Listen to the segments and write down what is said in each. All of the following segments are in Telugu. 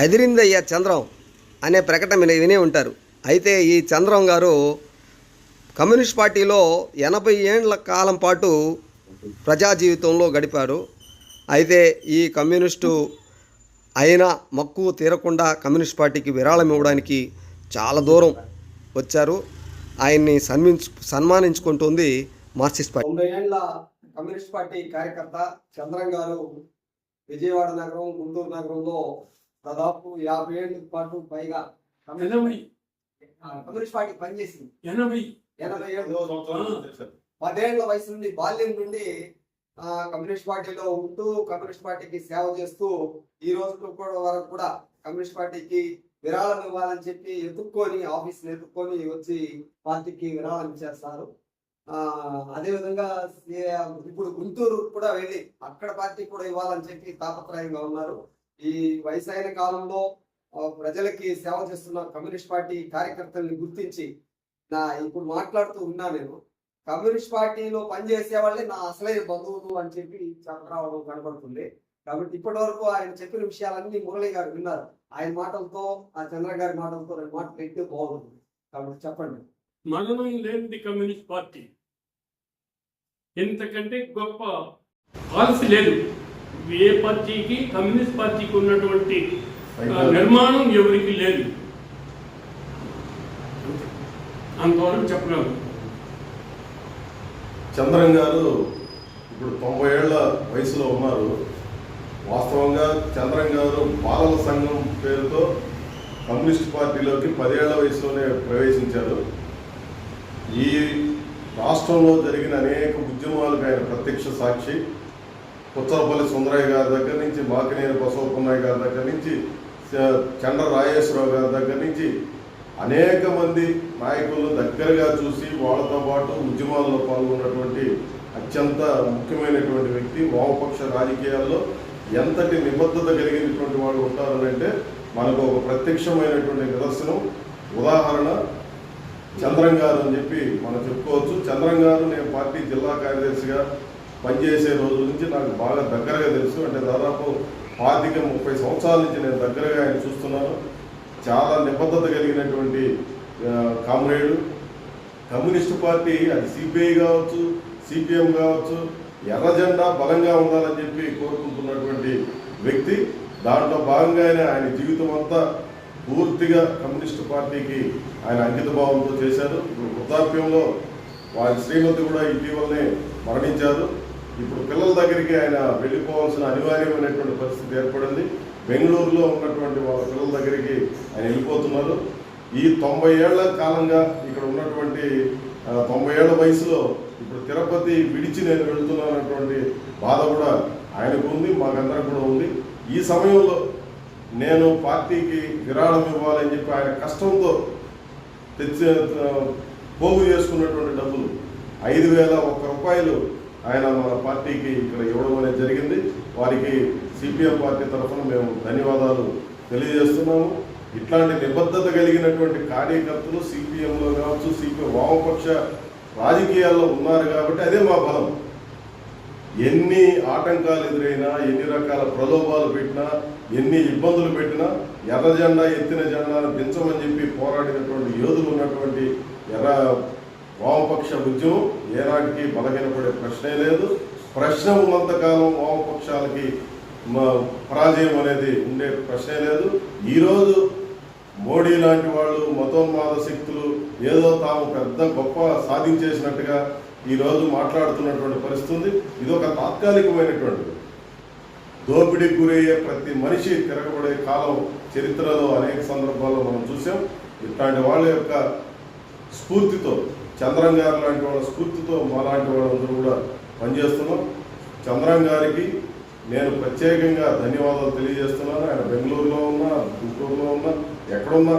అదిరిందయ్య చంద్రం అనే ప్రకటన మీరు వినే ఉంటారు. అయితే ఈ చంద్రం గారు కమ్యూనిస్ట్ పార్టీలో ఎనభై ఏండ్ల కాలం పాటు ప్రజా జీవితంలో గడిపారు. అయితే ఈ కమ్యూనిస్టు అయినా మక్కువ తీరకుండా కమ్యూనిస్ట్ పార్టీకి విరాళం ఇవ్వడానికి చాలా దూరం వచ్చారు. ఆయన్ని సన్మించు సన్మానించుకుంటుంది మార్క్సిస్ట్ పార్టీ. తొంభై ఏళ్ళ కమ్యూనిస్ట్ పార్టీ కార్యకర్త చంద్రం గారు విజయవాడ నగరం గుంటూరు నగరంలో దాదాపు యాభై ఏళ్ళ పాటు పైగా ఎనభై. కమ్యూనిస్ట్ పార్టీ పనిచేసింది. ఎనభై. ఎనభై ఏళ్ళు. పదేళ్ళ వయసు నుండి బాల్యం నుండి ఆ, కమ్యూనిస్ట్ పార్టీలో ఉంటూ కమ్యూనిస్ట్ పార్టీకి సేవ చేస్తూ ఈ రోజు కూడా వరకు కూడా కమ్యూనిస్ట్ పార్టీకి విరాళం ఇవ్వాలని చెప్పి ఎత్తుక్కొని ఆఫీస్ ఎత్తుక్కొని వచ్చి పార్టీకి విరాళం ఇచ్చేస్తారు. అదే విధంగా ఇప్పుడు గుంటూరు కూడా వెళ్ళి అక్కడ పార్టీకి కూడా ఇవ్వాలని చెప్పి తాపత్రయంగా ఉన్నారు. ఈ వయసైన కాలంలో ప్రజలకి సేవ చేస్తున్న కమ్యూనిస్ట్ పార్టీ కార్యకర్తల్ని గుర్తించి నా ఇప్పుడు మాట్లాడుతూ ఉన్నా నేను కమ్యూనిస్ట్ పార్టీలో పనిచేసే వాళ్ళే నా అసలైన బంధువులు అని చెప్పి చెప్పరావడం కనబడుతుంది. కాబట్టి ఇప్పటి వరకు ఆయన చెప్పిన విషయాలన్నీ మురళి గారు విన్నారు. ఆయన మాటలతో ఆ చంద్ర గారి మాటలతో రెండు మాటలు ఎట్టి బాగుంటుంది. కాబట్టి చెప్పండి. మననం లేనిది కమ్యూనిస్ట్ పార్టీ. ఎంతకంటే గొప్ప పాలసీ లేదు. ఏ పార్టీకి కమ్యూనిస్ట్ పార్టీకి ఉన్నటువంటి నిర్మాణం ఎవరికి లేదు. అంతవరకు చెప్పగలను చంద్రం గారు ఇప్పుడు తొంభై ఏళ్ళ వయసులో ఉన్నారు. వాస్తవంగా చంద్రం గారు బాలల సంఘం పేరుతో కమ్యూనిస్ట్ పార్టీలోకి పదేళ్ళ వయసులోనే ప్రవేశించారు. ఈ రాష్ట్రంలో జరిగిన అనేక ఉద్యమాలకు ఆయన ప్రత్యక్ష సాక్షి. పుచ్చలపల్లి సుందరయ్య గారి దగ్గర నుంచి మాకినేని బసవపున్నయ్య గారి దగ్గర నుంచి చండ్ర రాజేశ్వరరావు గారి దగ్గర నుంచి అనేక మంది నాయకులను దగ్గరగా చూసి వాళ్ళతో పాటు ఉద్యమాల్లో పాల్గొన్నటువంటి అత్యంత ముఖ్యమైనటువంటి వ్యక్తి వామపక్ష రాజకీయాల్లో ఎంతటి నిబద్ధత కలిగినటువంటి వాళ్ళు ఉంటారనంటే మనకు ఒక ప్రత్యక్షమైనటువంటి నిదర్శనం ఉదాహరణ చంద్రం గారు అని చెప్పి మనం చెప్పుకోవచ్చు. చంద్రం గారు నేను పార్టీ జిల్లా కార్యదర్శిగా పనిచేసే రోజు నుంచి నాకు బాగా దగ్గరగా తెలుసు. అంటే దాదాపు పాతిక ముప్పై సంవత్సరాల నుంచి నేను దగ్గరగా ఆయన చూస్తున్నాను. చాలా నిబద్ధత కలిగినటువంటి కామ్రేడు. కమ్యూనిస్టు పార్టీ అది సిపిఐ కావచ్చు సిపిఎం కావచ్చు ఎర్ర జెండా బలంగా ఉండాలని చెప్పి కోరుకుంటున్నటువంటి వ్యక్తి. దాంట్లో భాగంగానే ఆయన జీవితం అంతా పూర్తిగా కమ్యూనిస్టు పార్టీకి ఆయన అంకితభావంతో చేశారు. ఇప్పుడు వృద్ధాప్యంలో వారి శ్రీమతి కూడా ఇటీవలనే మరణించారు. ఇప్పుడు పిల్లల దగ్గరికి ఆయన వెళ్ళిపోవాల్సిన అనివార్యమైనటువంటి పరిస్థితి ఏర్పడింది. బెంగళూరులో ఉన్నటువంటి వాళ్ళ పిల్లల దగ్గరికి ఆయన వెళ్ళిపోతున్నారు. ఈ తొంభై ఏళ్ళ కాలంగా ఇక్కడ ఉన్నటువంటి తొంభై ఏళ్ళ వయసులో ఇప్పుడు తిరుపతి విడిచి నేను వెళుతున్నానటువంటి బాధ కూడా ఆయనకు ఉంది మాకందరికి కూడా ఉంది. ఈ సమయంలో నేను పార్టీకి విరాళం ఇవ్వాలని చెప్పి ఆయన కష్టంతో తెచ్చి పోగు చేసుకున్నటువంటి డబ్బులు ఐదు వేల ఒక్క రూపాయలు ఆయన మన పార్టీకి ఇక్కడ ఇవ్వడం అనేది జరిగింది. వారికి సిపిఎం పార్టీ తరఫున మేము ధన్యవాదాలు తెలియజేస్తున్నాము. ఇట్లాంటి నిబద్ధత కలిగినటువంటి కార్యకర్తలు సిపిఎంలో కావచ్చు సిపిఎం వామపక్ష రాజకీయాల్లో ఉన్నారు కాబట్టి అదే మా బలం. ఎన్ని ఆటంకాలు ఎదురైనా ఎన్ని రకాల ప్రలోభాలు పెట్టినా ఎన్ని ఇబ్బందులు పెట్టినా ఎర్ర జెండా ఎత్తిన జెండాను పెంచమని చెప్పి పోరాడినటువంటి యోధులు ఉన్నటువంటి ఎర్ర వామపక్ష ఉద్యమం ఏనాటికి బలహీనపడే ప్రశ్నే లేదు. ప్రశ్న ఉన్నంతకాలం వామపక్షాలకి పరాజయం అనేది ఉండే ప్రశ్నే లేదు. ఈరోజు మోడీ లాంటి వాళ్ళు మతోన్మాద శక్తులు ఏదో తాము పెద్ద గొప్ప సాధించేసినట్టుగా ఈరోజు మాట్లాడుతున్నటువంటి పరిస్థితి ఇది ఒక తాత్కాలికమైనటువంటిది దోపిడీకి గురయ్యే ప్రతి మనిషి తిరగబడే కాలం చరిత్రలో అనేక సందర్భాల్లో మనం చూసాం. ఇట్లాంటి వాళ్ళ యొక్క స్ఫూర్తితో చంద్రం గారు లాంటి వాళ్ళ స్ఫూర్తితో మాలాంటి వాళ్ళందరూ కూడా పనిచేస్తున్నాం. చంద్రం గారికి నేను ప్రత్యేకంగా ధన్యవాదాలు తెలియజేస్తున్నాను. ఆయన బెంగళూరులో ఉన్నా గుంటూరులో ఉన్నా ఎక్కడున్నా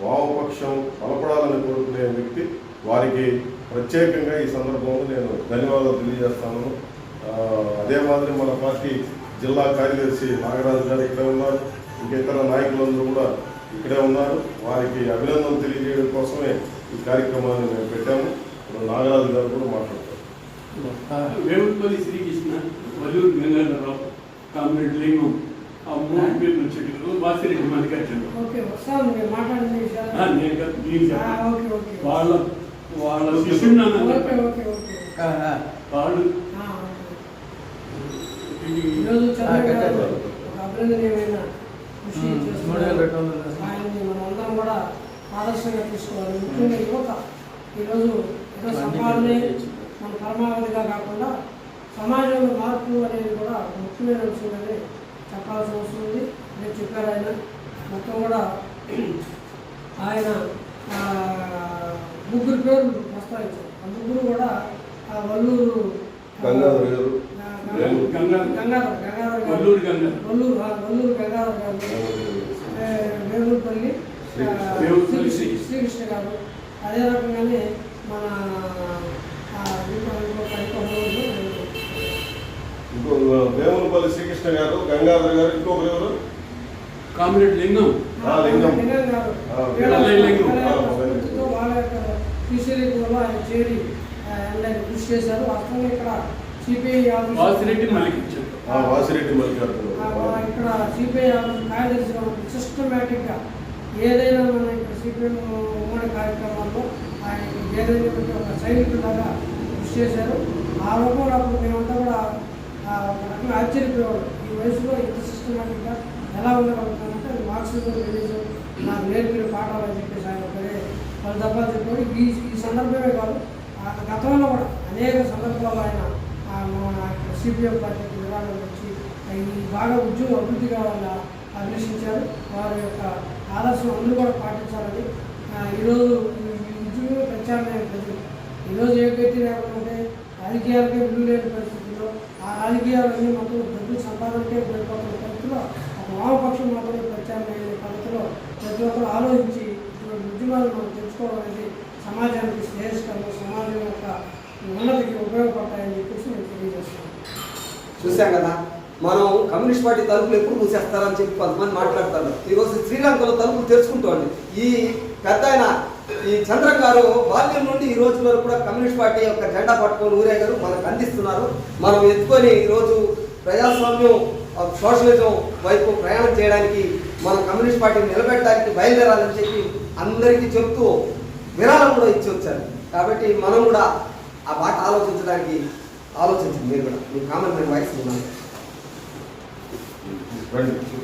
వామపక్షం బలపడాలని కోరుకునే వ్యక్తి. వారికి ప్రత్యేకంగా ఈ సందర్భంలో నేను ధన్యవాదాలు తెలియజేస్తాను. అదే మాదిరి మన పార్టీ జిల్లా కార్యదర్శి నాగరాజు గారు ఇక్కడే ఉన్నారు. ఇంకా ఇతర నాయకులందరూ కూడా ఇక్కడే ఉన్నారు. వారికి అభినందనలు తెలియజేయడం కోసమే ఈ కార్యక్రమాన్ని మేము పెట్టాము. ఇప్పుడు నాగరాజు గారు కూడా మాట్లాడతారు. వేములపల్లి శ్రీకృష్ణ వల్లూరు గంగాధరరావు కామ్రేడ్ లింగం ఆ మూడు పేర్లు వాసిరెడ్డి మల్లికార్జున. వాళ్ళ వాళ్ళ శిష్యుడు వాళ్ళు. ఈరోజు చంద్రబాబు గారు కట్టారు. ఒక అభినందనీయమైన కృషి మూడు వేల చేస్తున్నారు రెండు వందలు. ఆయన్ని మనం అందరం కూడా ఆదర్శంగా తీసుకోవాలి. ముఖ్యంగా యువత ఈరోజు ఏదో సంపాదనే మన పరమావధిగా కాకుండా సమాజంలో మార్పు అనేది కూడా ముఖ్యమైన విషయమని చెప్పాల్సిన అవసరం ఉంది. నేను చెప్పారు ఆయన. మొత్తం కూడా ఆయన ఆ, ముగ్గురు పేర్లు ప్రస్తావించారు. ఆ ముగ్గురు కూడా ఆ వల్లూరు గంగాధర్. గంగాధర్ గంగాధర్ వల్లూరు గంగాధర్. వేలూరుపల్లి శ్రీకృష్ణ గారు. అదే రకంగానే మన వేములపల్లి శ్రీకృష్ణ గారు గంగాధర్ గారు ఇంకొకరు ఎవరు? కామ్రేడ్ లింగం. ఆ, లింగం. ఆయన చేరి ఆయన కృషి చేశారు. వాస్తవంగా ఇక్కడ సిపిఐ వాసిరెడ్డి మల్లికార్జున ఆ, వాసిరెడ్డి మల్లికార్జున ఆ, ఇక్కడ సిపిఐ కార్యదర్శిగా సిస్టమేటిక్గా ఏదైనా మన ఇక్కడ సిపిఎం ఉమ్మడి కార్యక్రమాల్లో ఆయన ఏదైనా ఒక సైనికులాగా కృషి చేశారు ఆ రూపంలో అప్పుడు మేమంతా కూడా ఆ, రకంగా ఆశ్చర్యపోయేవాడు ఈ వయసులో ఇంత సిస్టమేటిక్గా ఎలా ఉండగలుగుతానంటే అది మార్క్సిజం రిలీజం నాకు నేర్పిన పాఠాలు అని చెప్పేసి ఆయన ఒకరే వాళ్ళు దెబ్బలు చెప్పారు. ఈ ఈ సందర్భమే కాదు ఆ గతంలో కూడా అనేక సందర్భాల్లో ఆయన మన సిపిఎం పార్టీకి విరాళం వచ్చి ఈ బాగా ఉద్యోగం అభివృద్ధి కావాలని అన్వేషించారు వారి యొక్క ఆదర్శం అందరూ కూడా పాటించాలని ఈరోజు ఈ ఈ ప్రజలు. ఈరోజు ఏ గట్టి లేకుండా రాజకీయాలకే విలువ లేని పరిస్థితుల్లో ఆ రాజకీయాలన్నీ మొత్తం డబ్బులు సంపాదనకే వెళ్ళిపోతున్న పరిస్థితిలో ఒక వామపక్షం మాత్రమే అయ్యే పద్ధతిలో ప్రతి ఒక్కరు ఆలోచించి ఇటువంటి ఉద్యమాలు మనం తెలుసుకోవడం అనేది సమాజానికి శ్రేయస్కరం సమాజం యొక్క ఉన్నతికి ఉపయోగపడతాయని చెప్పేసి నేను తెలియజేస్తున్నాను. చూసాం కదా మనం కమ్యూనిస్ట్ పార్టీ తలుపులు ఎప్పుడు మూసేస్తారని చెప్పి కొంతమంది మాట్లాడతారు. ఈరోజు శ్రీలంకలో తలుపులు తెరుచుకుంటోంది. ఈ పెద్ద ఆయన ఈ చంద్రం గారు బాల్యం నుండి ఈ రోజు వరకు కూడా కమ్యూనిస్ట్ పార్టీ యొక్క జెండా పట్టుకొని ఊరేగారు మనకు అందిస్తున్నారు. మనం ఎత్తుకొని ఈరోజు ప్రజాస్వామ్యం సోషలిజం వైపు ప్రయాణం చేయడానికి మనం కమ్యూనిస్ట్ పార్టీని నిలబెట్టడానికి బయలుదేరాలని చెప్పి అందరికీ చెప్తూ విరాళం కూడా ఇచ్చి వచ్చారు. కాబట్టి మనం కూడా ఆ మాట ఆలోచించడానికి ఆలోచించండి మీరు కూడా. మీ కామన్ మ్యాన్ వాయిస్ ఉన్నాను రండి